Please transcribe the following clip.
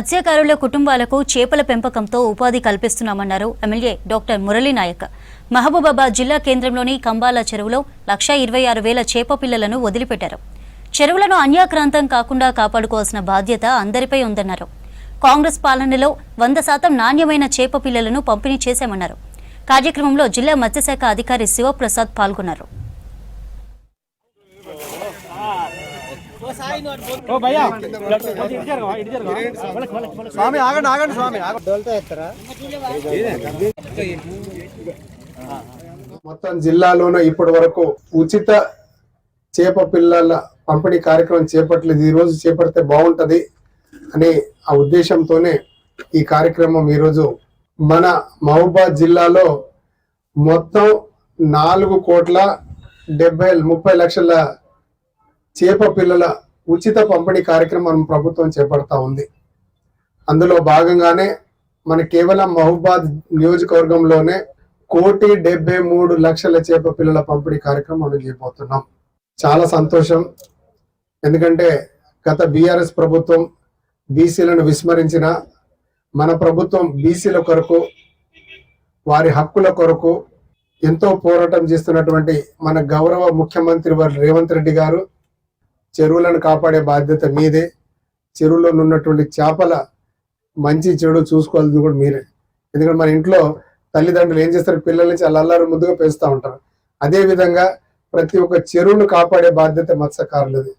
మత్స్యకారుల కుటుంబాలకు చేపల పెంపకంతో ఉపాధి కల్పిస్తున్నామన్నారు ఎమ్మెల్యే డాక్టర్ మురళీ నాయక్. మహబూబాబాద్ జిల్లా కేంద్రంలోని కంబాల చెరువులో లక్షా ఇరవై ఆరు వేల చేప పిల్లలను వదిలిపెట్టారు. చెరువులను అన్యాక్రాంతం కాకుండా కాపాడుకోవాల్సిన బాధ్యత అందరిపై ఉందన్నారు. కాంగ్రెస్ పాలనలో వంద శాతం నాణ్యమైన చేప పిల్లలను పంపిణీ చేశామన్నారు. కార్యక్రమంలో జిల్లా మత్స్యశాఖ అధికారి శివప్రసాద్ పాల్గొన్నారు. స్వామి ఆగండి ఆగండి స్వామి. మొత్తం జిల్లాలోనే ఇప్పటి వరకు ఉచిత చేప పిల్లల పంపిణీ కార్యక్రమం చేపట్టలేదు. ఈ రోజు చేపడితే బాగుంటది అనే ఆ ఉద్దేశంతోనే ఈ కార్యక్రమం ఈరోజు మన మహబూబాద్ జిల్లాలో మొత్తం నాలుగు కోట్ల డెబ్బై ముప్పై లక్షల చేప పిల్లల ఉచిత పంపిణీ కార్యక్రమం ప్రభుత్వం చేపడతా ఉంది. అందులో భాగంగానే మన కేవలం మహబూబాద్ నియోజకవర్గంలోనే కోటి డెబ్బై మూడు లక్షల చేప పిల్లల పంపిణీ కార్యక్రమం చేయబోతున్నాం. చాలా సంతోషం. ఎందుకంటే గత బీఆర్ఎస్ ప్రభుత్వం బీసీలను విస్మరించిన మన ప్రభుత్వం బీసీల కొరకు వారి హక్కుల కొరకు ఎంతో పోరాటం చేస్తున్నటువంటి మన గౌరవ ముఖ్యమంత్రి వారు రేవంత్ రెడ్డి గారు చెరువులను కాపాడే బాధ్యత మీదే. చెరువులో ఉన్నటువంటి చేపల మంచి చెడు చూసుకోవాల్సింది కూడా మీరే. ఎందుకంటే మన ఇంట్లో తల్లిదండ్రులు ఏం చేస్తారు? పిల్లల్ని చాలా అల్లారు ముద్దుగా పెంచుతూ ఉంటారు. అదే విధంగా ప్రతి ఒక్క చెరువును కాపాడే బాధ్యత మత్స్యకారులది.